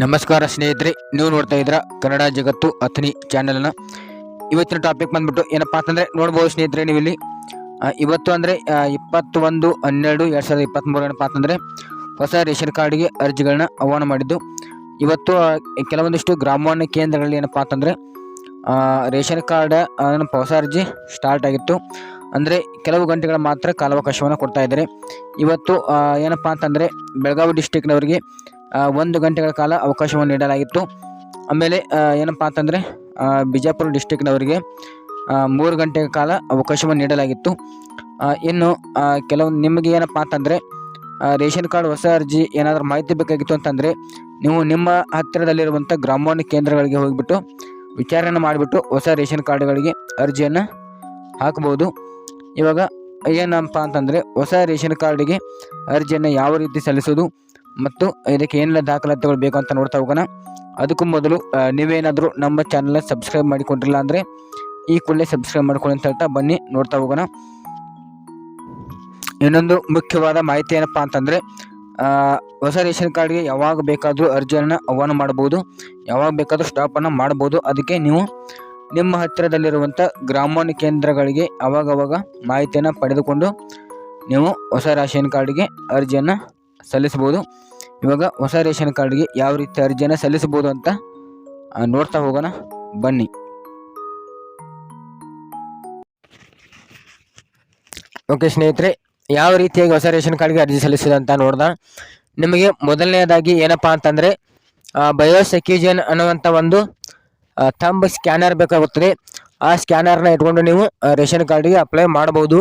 ನಮಸ್ಕಾರ ಸ್ನೇಹಿತರೆ, ನೀವು ನೋಡ್ತಾ ಇದ್ರ ಕನ್ನಡ ಜಗತ್ತು ಅಥನಿ ಚಾನೆಲ್ನ ಇವತ್ತಿನ ಟಾಪಿಕ್ ಬಂದ್ಬಿಟ್ಟು ಏನಪ್ಪಾ ಅಂತಂದ್ರೆ ನೋಡ್ಬೋದು ಸ್ನೇಹಿತರೆ ನೀವು ಇಲ್ಲಿ ಇವತ್ತು ಅಂದರೆ ಇಪ್ಪತ್ತೊಂದು ಹನ್ನೆರಡು ಎರಡು ಸಾವಿರದ ಇಪ್ಪತ್ತ್ಮೂರು ಏನಪ್ಪಾ ಅಂತಂದರೆ ಹೊಸ ರೇಷನ್ ಕಾರ್ಡ್ಗೆ ಅರ್ಜಿಗಳನ್ನ ಆಹ್ವಾನ ಮಾಡಿದ್ದು. ಇವತ್ತು ಕೆಲವೊಂದಿಷ್ಟು ಗ್ರಾಮವಾಣ ಕೇಂದ್ರಗಳಲ್ಲಿ ಏನಪ್ಪಾ ಅಂತಂದರೆ ರೇಷನ್ ಕಾರ್ಡ್ ಹೊಸ ಅರ್ಜಿ ಸ್ಟಾರ್ಟ್ ಆಗಿತ್ತು. ಅಂದರೆ ಕೆಲವು ಗಂಟೆಗಳ ಮಾತ್ರ ಕಾಲಾವಕಾಶವನ್ನು ಕೊಡ್ತಾ ಇದ್ದಾರೆ. ಇವತ್ತು ಏನಪ್ಪಾ ಅಂತಂದರೆ ಬೆಳಗಾವಿ ಡಿಸ್ಟಿಕ್ನವರಿಗೆ ಒಂದು ಗಂಟೆಗಳ ಕಾಲ ಅವಕಾಶವನ್ನು ನೀಡಲಾಗಿತ್ತು. ಆಮೇಲೆ ಏನಪ್ಪಾ ಅಂತಂದರೆ ಬಿಜಾಪುರ ಡಿಸ್ಟಿಕ್ನವರಿಗೆ ಮೂರು ಗಂಟೆಗಳ ಕಾಲ ಅವಕಾಶವನ್ನು ನೀಡಲಾಗಿತ್ತು. ಇನ್ನು ಕೆಲವು, ನಿಮಗೆ ಏನಪ್ಪಾ ಅಂತಂದರೆ ರೇಷನ್ ಕಾರ್ಡ್ ಹೊಸ ಅರ್ಜಿ ಏನಾದರೂ ಮಾಹಿತಿ ಬೇಕಾಗಿತ್ತು ಅಂತಂದರೆ, ನೀವು ನಿಮ್ಮ ಹತ್ತಿರದಲ್ಲಿರುವಂಥ ಗ್ರಾಮವಾಣಿ ಕೇಂದ್ರಗಳಿಗೆ ಹೋಗಿಬಿಟ್ಟು, ವಿಚಾರಣೆ ಮಾಡಿಬಿಟ್ಟು ಹೊಸ ರೇಷನ್ ಕಾರ್ಡ್ಗಳಿಗೆ ಅರ್ಜಿಯನ್ನು ಹಾಕ್ಬೋದು. ಇವಾಗ, ಏನಪ್ಪ ಅಂತಂದರೆ, ಹೊಸ ರೇಷನ್ ಕಾರ್ಡಿಗೆ ಅರ್ಜಿಯನ್ನು ಯಾವ ರೀತಿ ಸಲ್ಲಿಸೋದು ಮತ್ತು ಇದಕ್ಕೆ ಏನೆಲ್ಲ ದಾಖಲಾತಿಗಳು ಬೇಕು ಅಂತ ನೋಡ್ತಾ ಹೋಗೋಣ. ಅದಕ್ಕೂ ಮೊದಲು ನೀವೇನಾದರೂ ನಮ್ಮ ಚಾನಲ್ನ ಸಬ್ಸ್ಕ್ರೈಬ್ ಮಾಡಿಕೊಂಡಿಲ್ಲ ಅಂದರೆ ಈ ಕೂಡಲೇ ಸಬ್ಸ್ಕ್ರೈಬ್ ಮಾಡ್ಕೊಳ್ಳಿ ಅಂತ ಹೇಳ್ತಾ ಬನ್ನಿ, ನೋಡ್ತಾ ಹೋಗೋಣ. ಇನ್ನೊಂದು ಮುಖ್ಯವಾದ ಮಾಹಿತಿ ಏನಪ್ಪ ಅಂತಂದರೆ ಹೊಸ ರೇಷನ್ ಕಾರ್ಡ್ಗೆ ಯಾವಾಗ ಬೇಕಾದರೂ ಅರ್ಜಿಯನ್ನು ಆಹ್ವಾನ ಮಾಡ್ಬೋದು. ಯಾವಾಗ ಬೇಕಾದರೂ ಸ್ಟಾಪನ್ನು ಮಾಡ್ಬೋದು. ಅದಕ್ಕೆ ನೀವು ನಿಮ್ಮ ಹತ್ತಿರದಲ್ಲಿರುವಂಥ ಗ್ರಾಮೀಣ ಕೇಂದ್ರಗಳಿಗೆ ಅವಾಗವಾಗ ಮಾಹಿತಿಯನ್ನು ಪಡೆದುಕೊಂಡು ನೀವು ಹೊಸ ರೇಷನ್ ಕಾರ್ಡ್ಗೆ ಅರ್ಜಿಯನ್ನು ಸಲ್ಲಿಸ್ಬೋದು ಇವಾಗ ಹೊಸ ರೇಷನ್ ಕಾರ್ಡ್ಗೆ ಯಾವ ರೀತಿ ಅರ್ಜಿಯನ್ನು ಸಲ್ಲಿಸಬಹುದು ಅಂತ ನೋಡ್ತಾ ಹೋಗೋಣ. ಬನ್ನಿ. ಓಕೆ ಸ್ನೇಹಿತರೆ, ಯಾವ ರೀತಿಯಾಗಿ ಹೊಸ ರೇಷನ್ ಕಾರ್ಡ್ಗೆ ಅರ್ಜಿ ಸಲ್ಲಿಸೋದು ಅಂತ ನೋಡ್ದ. ನಿಮಗೆ ಮೊದಲನೇದಾಗಿ ಏನಪ್ಪ ಅಂತಂದರೆ ಬಯೋಸೆಕ್ಯೂಜನ್ ಅನ್ನುವಂಥ ಒಂದು ಥಂಬ್ ಸ್ಕ್ಯಾನರ್ ಬೇಕಾಗುತ್ತದೆ. ಆ ಸ್ಕ್ಯಾನರ್ನ ಇಟ್ಕೊಂಡು ನೀವು ರೇಷನ್ ಕಾರ್ಡಿಗೆ ಅಪ್ಲೈ ಮಾಡ್ಬೋದು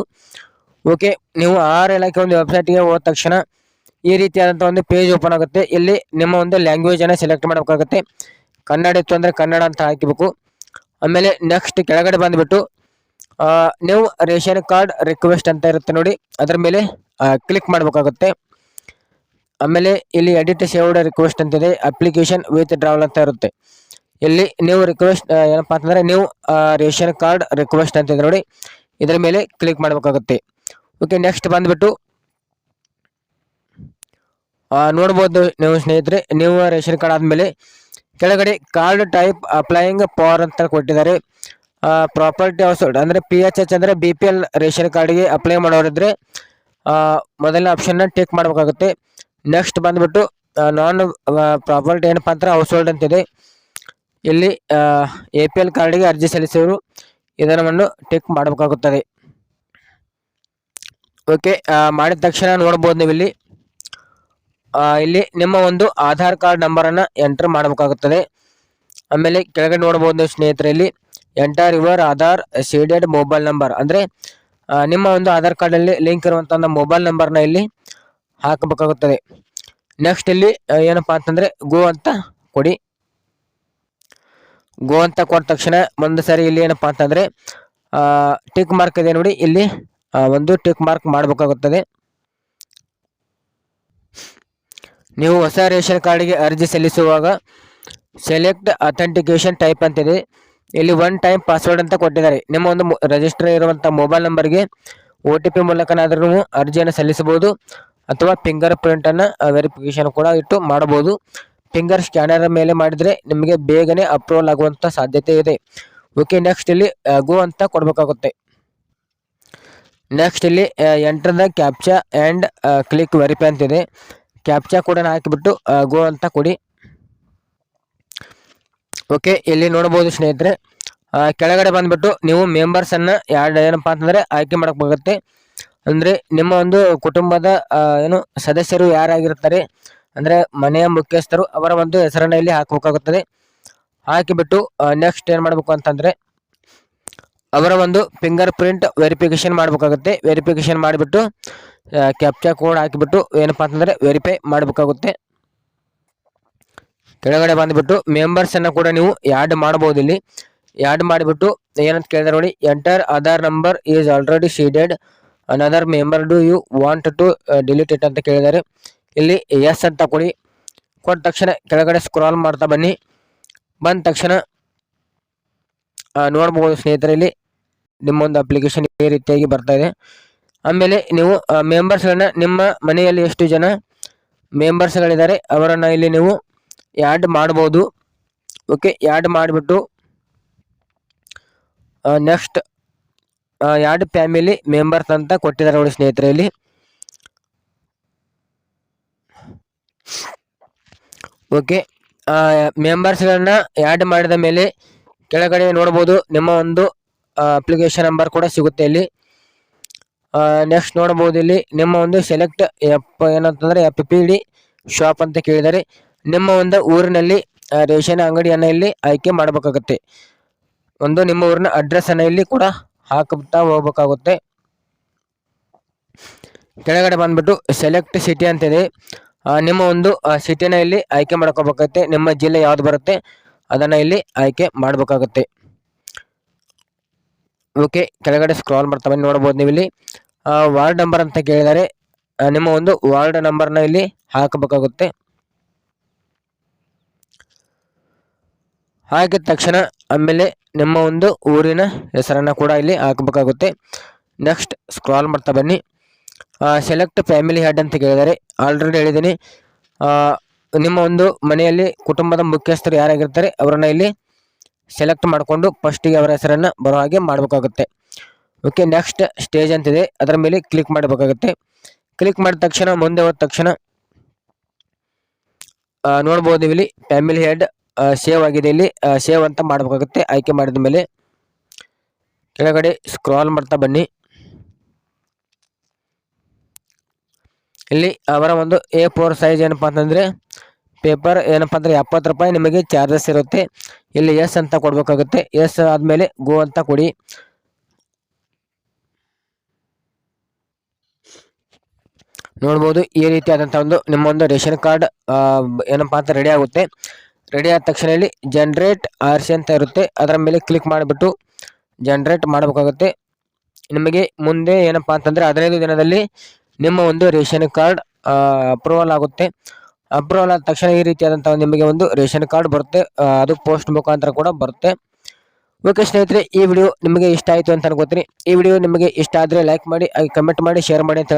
ಓಕೆ, ನೀವು ಆಹಾರ ಇಲಾಖೆ ಒಂದು ವೆಬ್ಸೈಟ್ಗೆ ಹೋದ ತಕ್ಷಣ ಈ ರೀತಿಯಾದಂಥ ಒಂದು ಪೇಜ್ ಓಪನ್ ಆಗುತ್ತೆ. ಇಲ್ಲಿ ನಿಮ್ಮ ಒಂದು ಲ್ಯಾಂಗ್ವೇಜನ್ನು ಸೆಲೆಕ್ಟ್ ಮಾಡಬೇಕಾಗುತ್ತೆ. ಕನ್ನಡ ಇತ್ತು ಅಂದರೆ ಕನ್ನಡ ಅಂತ ಹಾಕಿಬೇಕು. ಆಮೇಲೆ ನೆಕ್ಸ್ಟ್ ಕೆಳಗಡೆ ಬಂದುಬಿಟ್ಟು ನೀವು ರೇಷನ್ ಕಾರ್ಡ್ ರಿಕ್ವೆಸ್ಟ್ ಅಂತ ಇರುತ್ತೆ ನೋಡಿ. ಅದರ ಮೇಲೆ ಕ್ಲಿಕ್ ಮಾಡಬೇಕಾಗುತ್ತೆ. ಆಮೇಲೆ ಇಲ್ಲಿ ಎಡಿಟ್ ಸೇವ್ಡ್ ರಿಕ್ವೆಸ್ಟ್ ಅಂತಿದೆ ಅಪ್ಲಿಕೇಶನ್ ವಿತ್ ಡ್ರಾವಲ್ ಅಂತ ಇರುತ್ತೆ. ಇಲ್ಲಿ ನೀವು ರಿಕ್ವೆಸ್ಟ್ ಏನಪ್ಪಾ ಅಂತಂದರೆ ನೀವು ರೇಷನ್ ಕಾರ್ಡ್ ರಿಕ್ವೆಸ್ಟ್ ಅಂತಿದೆ ನೋಡಿ. ಇದರ ಮೇಲೆ ಕ್ಲಿಕ್ ಮಾಡಬೇಕಾಗುತ್ತೆ. ಓಕೆ ನೆಕ್ಸ್ಟ್ ಬಂದುಬಿಟ್ಟು ನೋಡ್ಬೋದು ನೀವು ಸ್ನೇಹಿತರೆ, ನೀವು ರೇಷನ್ ಕಾರ್ಡ್ ಆದಮೇಲೆ ಕೆಳಗಡೆ ಕಾರ್ಡ್ ಟೈಪ್ ಅಪ್ಲೈಯಿಂಗ್ ಪವರ್ ಅಂತ ಕೊಟ್ಟಿದ್ದಾರೆ. ಪ್ರಾಪರ್ಟಿ ಹೌಸ್, ಅಂದರೆ ಪಿ ಎಚ್ ಎಚ್ ಅಂದರೆ ಬಿ ಪಿ ಎಲ್ ರೇಷನ್ ಕಾರ್ಡಿಗೆ ಅಪ್ಲೈ ಮಾಡೋರಿದ್ರೆ ಮೊದಲನೇ ಆಪ್ಷನ್ನ ಟಿಕ್ ಮಾಡಬೇಕಾಗುತ್ತೆ. ನೆಕ್ಸ್ಟ್ ಬಂದುಬಿಟ್ಟು ನಾನ್ ಪ್ರಾಪರ್ಟಿ ಏನಪ್ಪ ಅಂದ್ರೆ ಹೌಸ್ ಹೋಲ್ಡ್ ಅಂತಿದೆ. ಇಲ್ಲಿ ಎ ಪಿ ಎಲ್ ಕಾರ್ಡಿಗೆ ಅರ್ಜಿ ಸಲ್ಲಿಸಿದರು ಇದನ್ನು ಟಿಕ್ ಮಾಡಬೇಕಾಗುತ್ತದೆ. ಓಕೆ ಮಾಡಿದ ತಕ್ಷಣ ನೋಡ್ಬೋದು ನೀವು ಇಲ್ಲಿ ಇಲ್ಲಿ ನಿಮ್ಮ ಒಂದು ಆಧಾರ್ ಕಾರ್ಡ್ ನಂಬರನ್ನು ಎಂಟರ್ ಮಾಡಬೇಕಾಗುತ್ತದೆ. ಆಮೇಲೆ ಕೆಳಗೆ ನೋಡ್ಬೋದು ಸ್ನೇಹಿತರಲ್ಲಿ enter your Aadhaar seeded mobile number ಅಂದರೆ ನಿಮ್ಮ ಒಂದು ಆಧಾರ್ ಕಾರ್ಡಲ್ಲಿ ಲಿಂಕ್ ಇರುವಂಥ ಮೊಬೈಲ್ ನಂಬರ್ನ ಇಲ್ಲಿ ಹಾಕಬೇಕಾಗುತ್ತದೆ. ನೆಕ್ಸ್ಟ್ ಇಲ್ಲಿ ಏನಪ್ಪಾ ಅಂತಂದರೆ ಗೋ ಅಂತ ಕೊಡಿ. ಗೋ ಅಂತ ಕೊಟ್ಟ ತಕ್ಷಣ ಒಂದು ಸಾರಿ ಇಲ್ಲಿ ಏನಪ್ಪಾ ಅಂತಂದರೆ ಟಿಕ್ ಮಾರ್ಕ್ ಇದೆ ನೋಡಿ, ಇಲ್ಲಿ ಒಂದು ಟಿಕ್ ಮಾರ್ಕ್ ಮಾಡಬೇಕಾಗುತ್ತದೆ. ನೀವು ಹೊಸ ರೇಷನ್ ಕಾರ್ಡಿಗೆ ಅರ್ಜಿ ಸಲ್ಲಿಸುವಾಗ ಸೆಲೆಕ್ಟ್ ಅಥೆಂಟಿಕೇಶನ್ ಟೈಪ್ ಅಂತಿದೆ. ಇಲ್ಲಿ ಒನ್ ಟೈಮ್ ಪಾಸ್ವರ್ಡ್ ಅಂತ ಕೊಟ್ಟಿದ್ದಾರೆ. ನಿಮ್ಮ ಒಂದು ರಿಜಿಸ್ಟರ್ ಇರುವಂಥ ಮೊಬೈಲ್ ನಂಬರ್ಗೆ ಒ ಟಿ ಪಿ ಮೂಲಕನಾದರೂ ಅರ್ಜಿಯನ್ನು ಸಲ್ಲಿಸಬಹುದು. ಅಥವಾ ಫಿಂಗರ್ ಪ್ರಿಂಟನ್ನು ವೆರಿಫಿಕೇಷನ್ ಕೂಡ ಇಟ್ಟು ಮಾಡಬಹುದು. ಫಿಂಗರ್ ಸ್ಕ್ಯಾನರ್ ಮೇಲೆ ಮಾಡಿದರೆ ನಿಮಗೆ ಬೇಗನೆ ಅಪ್ರೂವಲ್ ಆಗುವಂಥ ಸಾಧ್ಯತೆ ಇದೆ. ಓಕೆ ನೆಕ್ಸ್ಟ್ ಇಲ್ಲಿ ಗೋ ಅಂತ ಕೊಡಬೇಕಾಗುತ್ತೆ. ನೆಕ್ಸ್ಟ್ ಇಲ್ಲಿ enter the captcha and click verify ಅಂತಿದೆ. ಕ್ಯಾಪ್ಚಾ ಕೂಡ ಹಾಕಿಬಿಟ್ಟು ಗೋ ಅಂತ ಕೊಡಿ. ಓಕೆ, ಇಲ್ಲಿ ನೋಡ್ಬೋದು ಸ್ನೇಹಿತರೆ. ಕೆಳಗಡೆ ಬಂದುಬಿಟ್ಟು ನೀವು ಮೆಂಬರ್ಸನ್ನು ಯಾರು ಏನಪ್ಪ ಅಂತಂದರೆ ಆಯ್ಕೆ ಮಾಡೋಕ್ಕಾಗುತ್ತೆ ಅಂದರೆ ನಿಮ್ಮ ಒಂದು ಕುಟುಂಬದ ಏನು ಸದಸ್ಯರು ಯಾರಾಗಿರ್ತಾರೆ, ಅಂದರೆ ಮನೆಯ ಮುಖ್ಯಸ್ಥರು ಅವರ ಒಂದು ಹೆಸರನ್ನು ಇಲ್ಲಿ ಹಾಕಬೇಕಾಗುತ್ತದೆ. ಹಾಕಿಬಿಟ್ಟು ನೆಕ್ಸ್ಟ್ ಏನು ಮಾಡಬೇಕು ಅಂತಂದರೆ ಅವರ ಒಂದು ಫಿಂಗರ್ ಪ್ರಿಂಟ್ ವೆರಿಫಿಕೇಶನ್ ಮಾಡಬೇಕಾಗುತ್ತೆ. ವೆರಿಫಿಕೇಷನ್ ಮಾಡಿಬಿಟ್ಟು ಕ್ಯಾಪ್ಚಾ ಕೋಡ್ ಹಾಕಿಬಿಟ್ಟು ಏನಪ್ಪ ಅಂತಂದರೆ ವೆರಿಫೈ ಮಾಡಬೇಕಾಗುತ್ತೆ. ಕೆಳಗಡೆ ಬಂದುಬಿಟ್ಟು ಮೆಂಬರ್ಸನ್ನು ಕೂಡ ನೀವು ಆ್ಯಡ್ ಮಾಡ್ಬೋದು ಇಲ್ಲಿ. ಆ್ಯಡ್ ಮಾಡಿಬಿಟ್ಟು ಏನಂತ ಕೇಳಿದ್ರೆ ನೋಡಿ enter Aadhaar number is already seeded another member do you want to delete it ಅಂತ ಕೇಳಿದ್ದಾರೆ ಇಲ್ಲಿ ಎಸ್ ಅಂತ ಕೊಡಿ. ಕೊಟ್ಟ ತಕ್ಷಣ ಕೆಳಗಡೆ ಸ್ಕ್ರಾಲ್ ಮಾಡ್ತಾ ಬನ್ನಿ. ಬಂದ ತಕ್ಷಣ ನೋಡ್ಬೋದು ಸ್ನೇಹಿತರೆ ಇಲ್ಲಿ ನಿಮ್ಮೊಂದು ಅಪ್ಲಿಕೇಶನ್ ಈ ರೀತಿಯಾಗಿ ಬರ್ತಾ ಇದೆ. ಆಮೇಲೆ ನೀವು ಮೆಂಬರ್ಸ್ಗಳನ್ನ ನಿಮ್ಮ ಮನೆಯಲ್ಲಿ ಎಷ್ಟು ಜನ ಮೆಂಬರ್ಸ್ಗಳಿದ್ದಾರೆ ಅವರನ್ನು ಇಲ್ಲಿ ನೀವು ಆ್ಯಡ್ ಮಾಡ್ಬೋದು. ಓಕೆ ಆ್ಯಡ್ ಮಾಡಿಬಿಟ್ಟು ನೆಕ್ಸ್ಟ್ ಎರಡು ಫ್ಯಾಮಿಲಿ ಮೆಂಬರ್ಸ್ ಅಂತ ಕೊಟ್ಟಿದ್ದಾರೆ ನೋಡಿ ಸ್ನೇಹಿತರೆ ಇಲ್ಲಿ. ಓಕೆ ಮೆಂಬರ್ಸ್ಗಳನ್ನ ಆ್ಯಡ್ ಮಾಡಿದ ಮೇಲೆ ಕೆಳಗಡೆ ನೋಡ್ಬೋದು, ನಿಮ್ಮ ಒಂದು ಅಪ್ಲಿಕೇಶನ್ ನಂಬರ್ ಕೂಡ ಸಿಗುತ್ತೆ ಇಲ್ಲಿ. ನೆಕ್ಸ್ಟ್ ನೋಡಬಹುದು ಇಲ್ಲಿ ನಿಮ್ಮ ಒಂದು ಸೆಲೆಕ್ಟ್ ಎಪ್ ಏನಂತಂದ್ರೆ ಎಪ್ ಪಿ ಡಿ ಶಾಪ್ ಅಂತ ಕೇಳಿದರೆ ನಿಮ್ಮ ಒಂದು ಊರಿನಲ್ಲಿ ರೇಷನ್ ಅಂಗಡಿಯನ್ನು ಇಲ್ಲಿ ಆಯ್ಕೆ ಮಾಡಬೇಕಾಗುತ್ತೆ. ಒಂದು ನಿಮ್ಮ ಊರಿನ ಅಡ್ರೆಸ್ ಅನ್ನ ಇಲ್ಲಿ ಕೂಡ ಹಾಕುತ್ತಾ ಹೋಗ್ಬೇಕಾಗುತ್ತೆ. ಕೆಳಗಡೆ ಬಂದ್ಬಿಟ್ಟು ಸೆಲೆಕ್ಟ್ ಸಿಟಿ ಅಂತಿದೆ. ಇದೆ ನಿಮ್ಮ ಒಂದು ಸಿಟಿನ ಇಲ್ಲಿ ಆಯ್ಕೆ ಮಾಡ್ಕೋಬೇಕಾಗುತ್ತೆ. ನಿಮ್ಮ ಜಿಲ್ಲೆ ಯಾವ್ದು ಬರುತ್ತೆ, ಅದನ್ನ ಇಲ್ಲಿ ಆಯ್ಕೆ ಮಾಡಬೇಕಾಗುತ್ತೆ. ಓಕೆ, ಕೆಳಗಡೆ ಸ್ಕ್ರಾಲ್ ಮಾಡ್ತಾ ಬನ್ನಿ ನೋಡ್ಬೋದು ನೀವು ಇಲ್ಲಿ ವಾರ್ಡ್ ನಂಬರ್ ಅಂತ ಕೇಳಿದರೆ ನಿಮ್ಮ ಒಂದು ವಾರ್ಡ್ ನಂಬರ್ನ ಇಲ್ಲಿ ಹಾಕಬೇಕಾಗುತ್ತೆ. ಹಾಕಿದ ತಕ್ಷಣ ಆಮೇಲೆ ನಿಮ್ಮ ಒಂದು ಊರಿನ ಹೆಸರನ್ನು ಕೂಡ ಇಲ್ಲಿ ಹಾಕಬೇಕಾಗುತ್ತೆ. ನೆಕ್ಸ್ಟ್ ಸ್ಕ್ರಾಲ್ ಮಾಡ್ತಾ ಬನ್ನಿ. ಸೆಲೆಕ್ಟ್ ಫ್ಯಾಮಿಲಿ ಹೆಡ್ ಅಂತ ಕೇಳಿದರೆ ಆಲ್ರೆಡಿ ಹೇಳಿದ್ದೀನಿ. ನಿಮ್ಮ ಒಂದು ಮನೆಯಲ್ಲಿ ಕುಟುಂಬದ ಮುಖ್ಯಸ್ಥರು ಯಾರಾಗಿರ್ತಾರೆ, ಅವರನ್ನು ಇಲ್ಲಿ ಸೆಲೆಕ್ಟ್ ಮಾಡಿಕೊಂಡು ಫಸ್ಟಿಗೆ ಅವರ ಹೆಸರನ್ನು ಬರೋ ಹಾಗೆ ಮಾಡಬೇಕಾಗುತ್ತೆ. ಓಕೆ ನೆಕ್ಸ್ಟ್ ಸ್ಟೇಜ್ ಅಂತಿದೆ ಅದರ ಮೇಲೆ ಕ್ಲಿಕ್ ಮಾಡಬೇಕಾಗುತ್ತೆ. ಕ್ಲಿಕ್ ಮಾಡಿದ ತಕ್ಷಣ, ಮುಂದೆ ಹೋದ ತಕ್ಷಣ ನೋಡ್ಬೋದು ಇಲ್ಲಿ ಫ್ಯಾಮಿಲಿ ಹೆಡ್ ಸೇವ್ ಆಗಿದೆ ಇಲ್ಲಿ. ಸೇವ್ ಅಂತ ಮಾಡಬೇಕಾಗುತ್ತೆ. ಆಯ್ಕೆ ಮಾಡಿದ ಮೇಲೆ ಕೆಳಗಡೆ ಸ್ಕ್ರಾಲ್ ಮಾಡ್ತಾ ಬನ್ನಿ. ಇಲ್ಲಿ ಅವರ ಒಂದು ಎ ಫೋರ್ ಸೈಜ್ ಏನಪ್ಪ ಅಂತಂದರೆ ಪೇಪರ್ ಏನಪ್ಪ ಅಂದರೆ ಎಪ್ಪತ್ತು ರೂಪಾಯಿ ನಿಮಗೆ ಚಾರ್ಜಸ್ ಇರುತ್ತೆ. ಇಲ್ಲಿ ಎಸ್ ಅಂತ ಕೊಡಬೇಕಾಗುತ್ತೆ. ಎಸ್ ಆದಮೇಲೆ ಗೋ ಅಂತ ಕೊಡಿ. ನೋಡ್ಬೋದು ಈ ರೀತಿಯಾದಂಥ ಒಂದು ನಿಮ್ಮ ಒಂದು ರೇಷನ್ ಕಾರ್ಡ್ ಏನಪ್ಪ ಅಂತ ರೆಡಿ ಆಗುತ್ತೆ. ರೆಡಿ ಆದ ತಕ್ಷಣ ಇಲ್ಲಿ ಜನ್ರೇಟ್ ಆರ್ ಸಿ ಅಂತ ಇರುತ್ತೆ. ಅದರ ಮೇಲೆ ಕ್ಲಿಕ್ ಮಾಡಿಬಿಟ್ಟು ಜನ್ರೇಟ್ ಮಾಡಬೇಕಾಗುತ್ತೆ. ನಿಮಗೆ ಮುಂದೆ ಏನಪ್ಪ ಅಂತಂದರೆ ಹದಿನೈದು ದಿನದಲ್ಲಿ ನಿಮ್ಮ ಒಂದು ರೇಷನ್ ಕಾರ್ಡ್ ಅಪ್ರೂವಲ್ ಆಗುತ್ತೆ. ಅಪ್ರೂವಲ್ ಆದ ತಕ್ಷಣ ಈ ರೀತಿಯಾದಂಥ ನಿಮಗೆ ಒಂದು ರೇಷನ್ ಕಾರ್ಡ್ ಬರುತ್ತೆ. ಅದು ಪೋಸ್ಟ್ ಮುಖಾಂತರ ಕೂಡ ಬರುತ್ತೆ. ಓಕೆ ಸ್ನೇಹಿತರೆ, ಈ ವಿಡಿಯೋ ನಿಮಗೆ ಇಷ್ಟ ಆಯಿತು ಅಂತ ಅನ್ಕೋತೀನಿ. ಈ ವಿಡಿಯೋ ನಿಮಗೆ ಇಷ್ಟ ಆದರೆ ಲೈಕ್ ಮಾಡಿ ಕಮೆಂಟ್ ಮಾಡಿ ಶೇರ್ ಮಾಡಿ ಅಂತ.